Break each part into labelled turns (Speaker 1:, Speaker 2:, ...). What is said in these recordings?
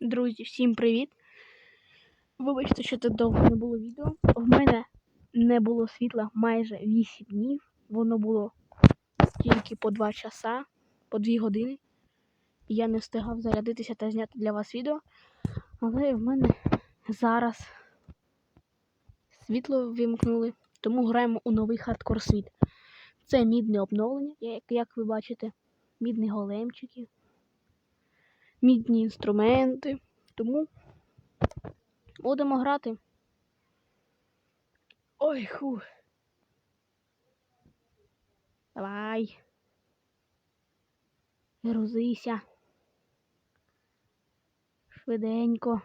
Speaker 1: Друзі, всім привіт! Вибачте, що тут довго не було відео. В мене не було світла майже 8 днів. Воно було тільки по 2 часа, по 2 години. Я не встигав зарядитися та зняти для вас відео. Але в мене зараз світло вимкнули, тому граємо у новий хардкор світ. Це мідне обновлення, як ви бачите, мідні големчики мідні інструменти. Тому будемо грати. Ой, ху. Давай. Грузися. Швиденько.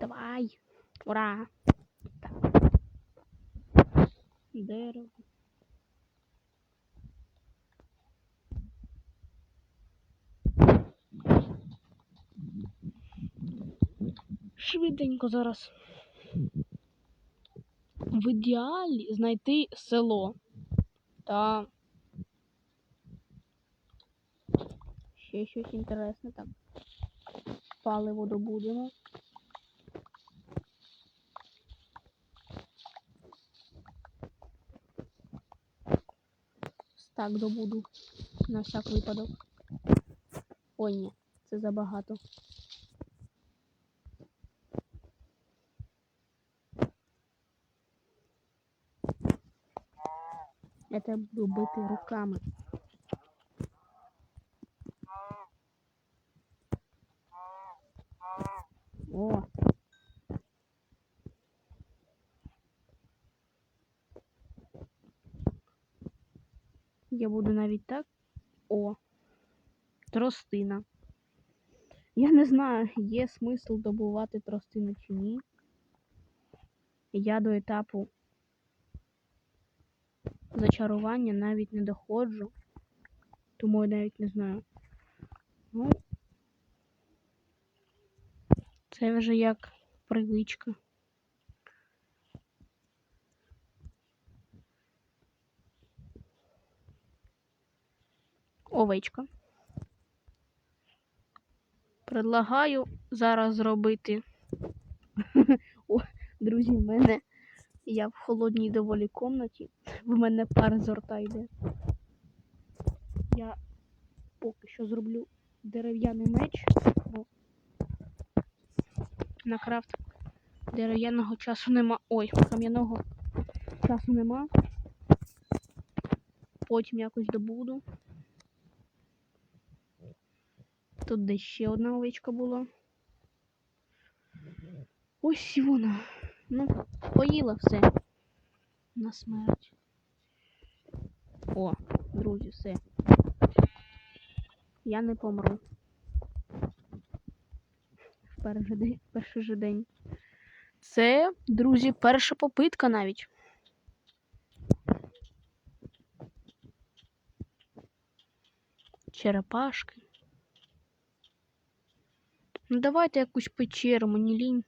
Speaker 1: Давай. Ура! Дерево. Швиденько зараз. В ідеалі знайти село. Та ще щось інтересне так. Паливо добудемо. Так, добуду на всяк випадок. Ой, ні, це забагато. Я тебе буду бити руками. О! Я буду навіть так. О, тростина. Я не знаю, є смисл добувати тростину чи ні. Я до етапу зачарування навіть не доходжу, тому я навіть не знаю. Ну, це вже як привичка. Овечка. Предлагаю зараз зробити. О, друзі, в мене я в холодній доволі комнаті. В мене пар з рта йде. Я поки що зроблю дерев'яний меч, бо на крафт дерев'яного часу нема. Ой, кам'яного часу нема. Потім якось добуду. Тут десь ще одна овечка була. Ось вона. Ну, поїла все. На смерть. О, друзі, все. Я не помру. В перший день. Перший же день. Це, друзі, перша попитка навіть. Черепашки. Ну давайте якусь печеру, мені лінь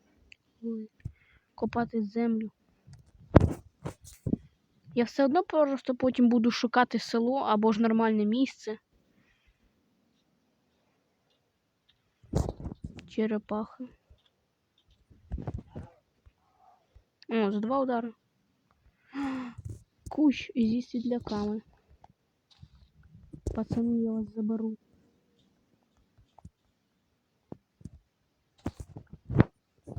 Speaker 1: копати землю. Я все одно просто потім буду шукати село або ж нормальне місце. Черепахи. О, за два удари. Кущ зі сідляками. Пацани, я вас заберу.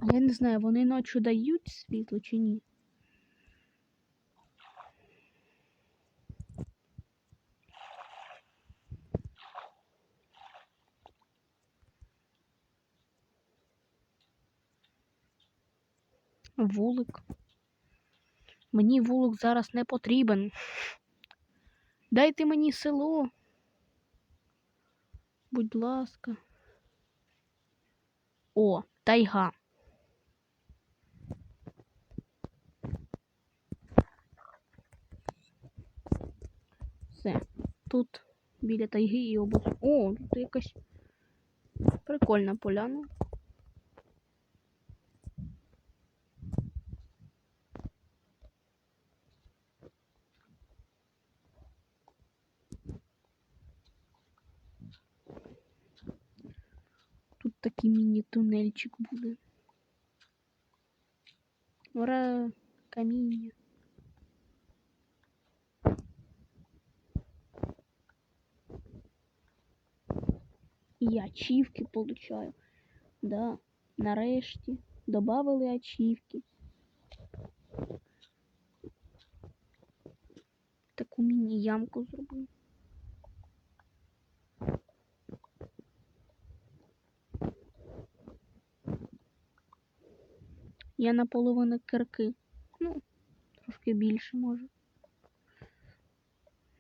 Speaker 1: А я не знаю, вони ночі дають світло чи ні. Вулик. Мені вулик зараз не потрібен. Дайте мені село. Будь ласка. О, тайга. Все. Тут біля тайги і обоз. О, тут якась прикольна поляна. Тут такий міні-тунельчик буде. Ура, каміння. І ачівки получаю. Да, нарешті добавили ачівки. Таку міні-ямку зробив. Я наполовину кирки. Ну, трошки більше може.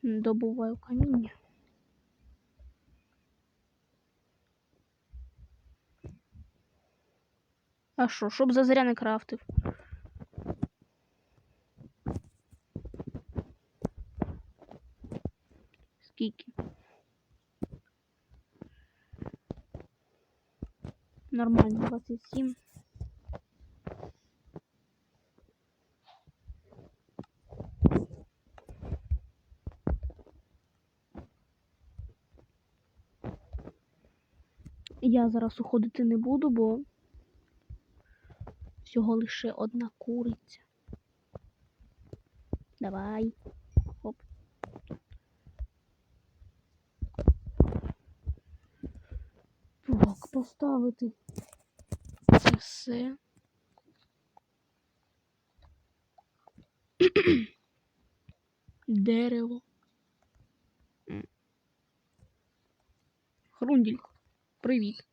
Speaker 1: Добуваю каміння. А що, щоб зазря не крафтив? Скільки? Нормально, 27. Я зараз уходити не буду, бо всього лише одна куриця. Давай. Хоп. Так, поставити це все. Дерево. Хрунділь, привіт.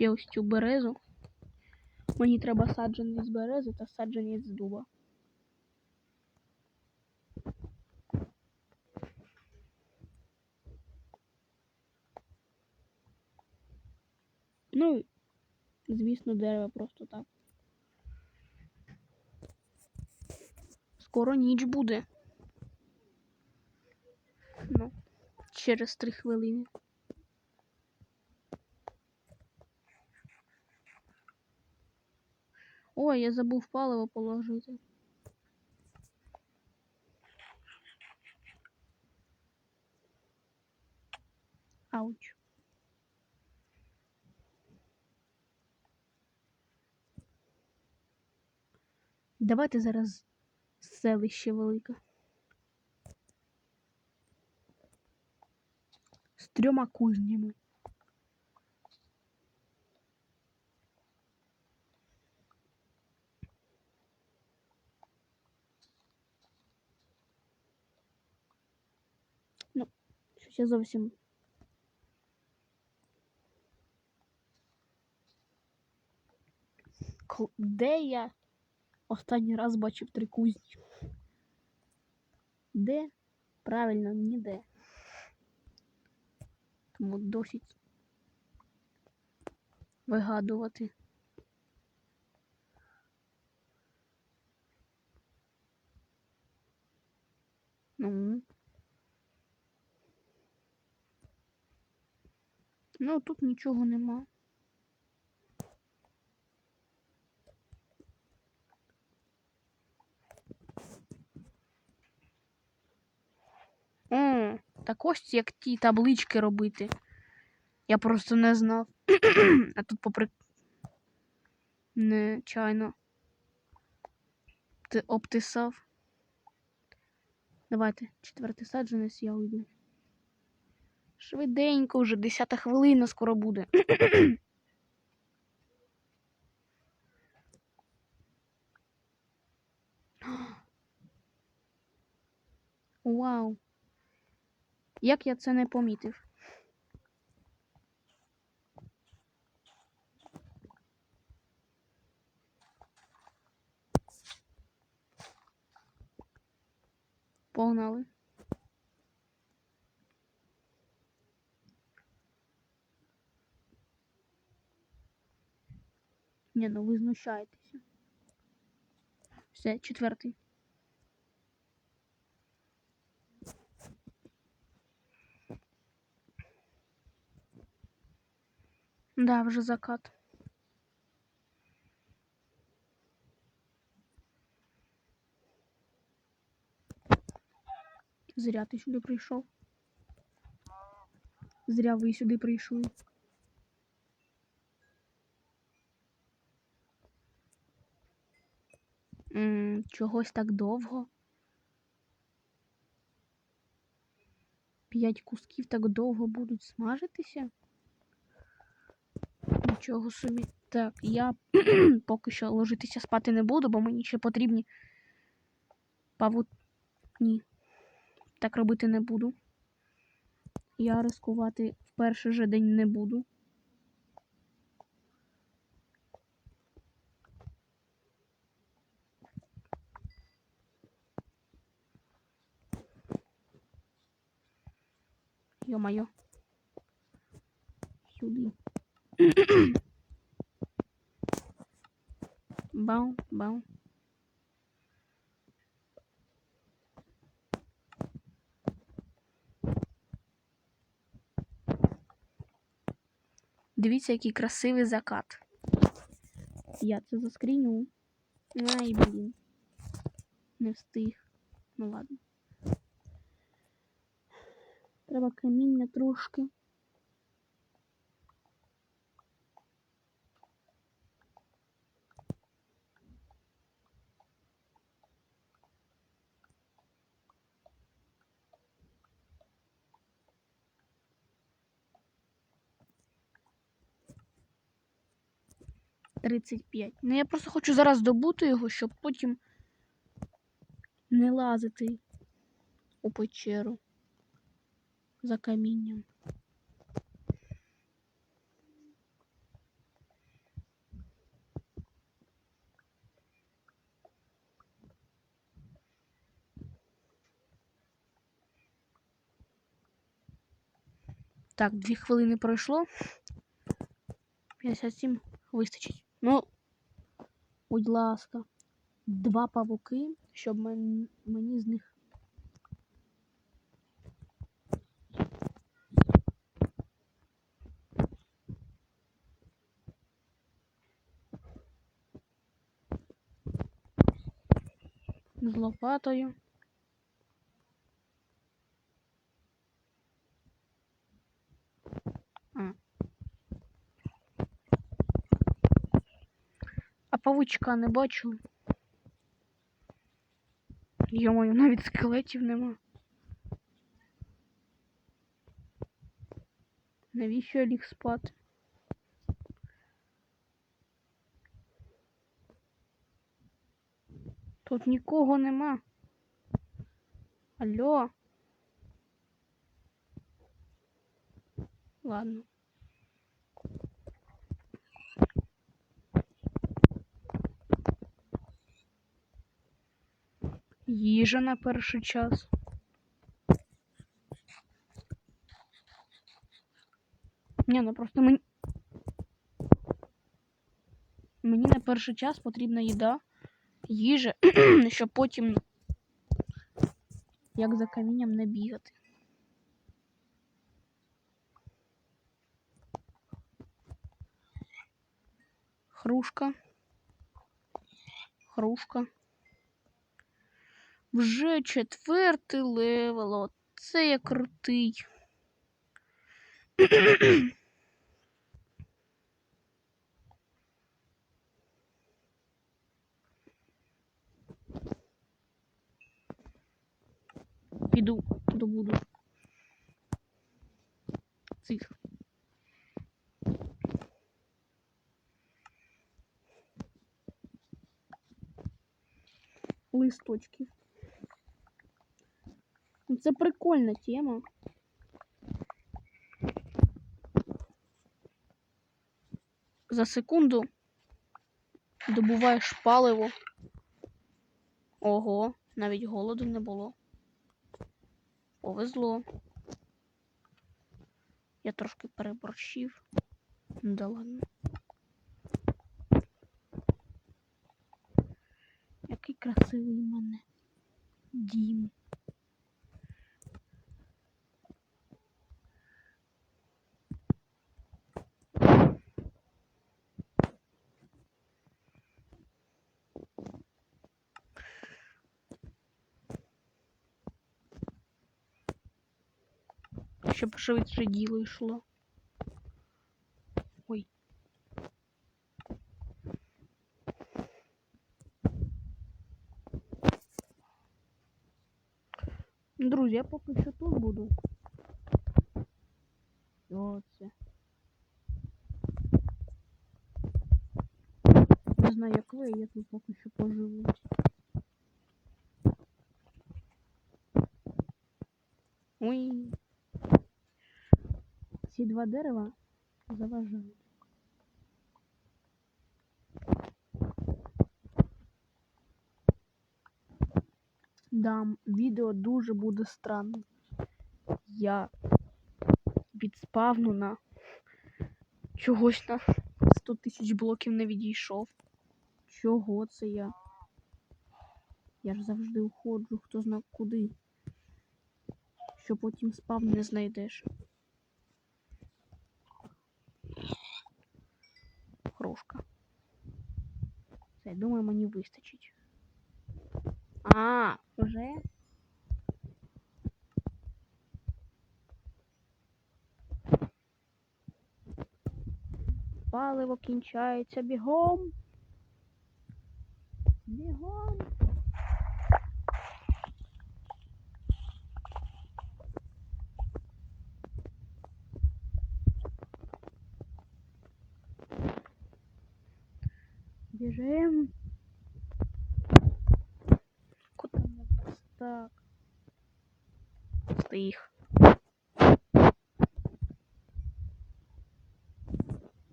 Speaker 1: Ще ось цю березу. Мені треба саджаний з берези та саджаний з дуба. Ну, звісно, дерево просто так. Скоро ніч буде. Ну, через три хвилини. Ой, я забув паливо положити. Ауч. Давайте зараз селище велике. З трьома кузнями. Щось зовсім. Де я останній раз бачив три кузні? Де? Правильно, ніде. Тому досить вигадувати. Ну. Ну, тут нічого нема. О, так ось як ті таблички робити. Я просто не знав. а тут попри. Нечайно. Ти обтисав. Давайте, четвертий саджанець я уйду. Швиденько вже, десята хвилина скоро буде. Вау. Як я це не помітив? Погнали. Ні, ну ви знущаєтеся. Все, четвертий. Да, вже закат. Зря ти сюди прийшов. Зря ви сюди прийшли. Чогось так довго. П'ять кусків так довго будуть смажитися. Нічого собі. Так, я поки що ложитися спати не буду, бо мені ще потрібні павут... Ні. Так робити не буду. Я ризикувати в перший же день не буду. Йо-моє. Сюди. Бау, бау. Дивіться, який красивий закат. Я це заскріню. Ай, блін. Не встиг. Ну ладно. Треба каміння трошки. Тридцять п'ять. Ну я просто хочу зараз добути його, щоб потім не лазити у печеру за камінням. Так, дві хвилини пройшло. 57 вистачить. Ну, будь ласка, два павуки, щоб мен- мені з них з лопатою. А. А павучка не бачу. Йомою, навіть скелетів нема. Навіщо я ліг спати? Тут нікого нема. Алло. Ладно. Їжа на перший час. Ні, ну просто мені. Мені на перший час потрібна їда, їжа, щоб потім як за камінням не бігати. Хрушка. Хрушка. Вже четвертий левел. Оце я крутий. Піду, добуду. Цих. Листочків. Ну, Це прикольна тема. За секунду добуваєш паливо. Ого, навіть голоду не було. Повезло. Я трошки переборщив. Ну Да ладно. Який красивий у мене дім. Щоб швидше діло йшло. Ой. Друзі, я поки що тут буду. Що це? Не знаю, як ви, я тут поки що поживусь. Ой. Ці два дерева заважають. Да, відео дуже буде странним. Я від спавну на чогось на 100 тисяч блоків не відійшов. Чого це я? Я ж завжди уходжу, хто зна куди. Що потім спав не знайдеш. Крошка. Це, думаю, мені вистачить. А, вже? Паливо кінчається бігом. Бігом. Біжим. Куда мне так? Стих.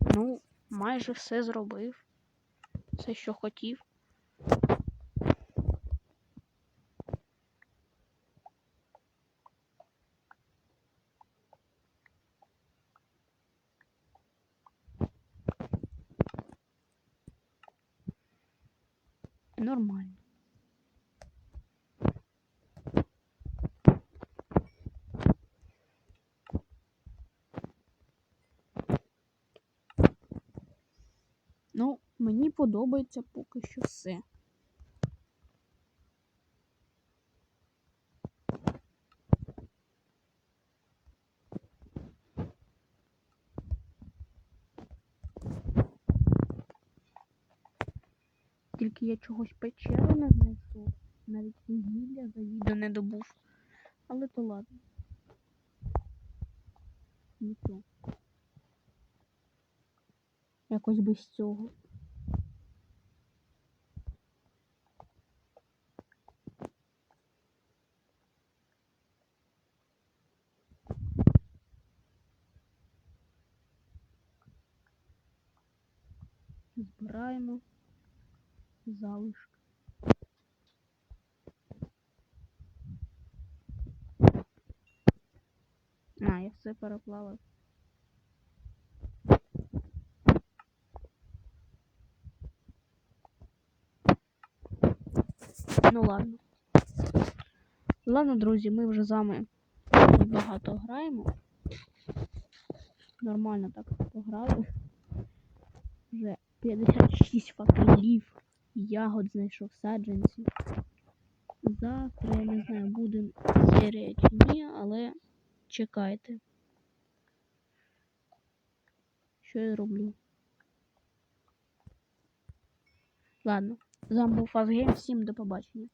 Speaker 1: Ну, майже все зробив. Все, що хотів. Нормально. Ну, мені подобається поки що все. Тільки я чогось печеру не знайшов. Навіть вугілля за відео не добув. Але то ладно. Нічого. Якось без цього. Залишки. А, я все переплавив. Ну ладно. Ладно, друзі, ми вже з вами багато граємо. Нормально так пограли. Вже 56 факелів, ягод знайшов саджанців. Завтра, я не знаю, буде серія чи ні, але чекайте. Що я роблю? Ладно, з вами був Фазгейм, всім до побачення.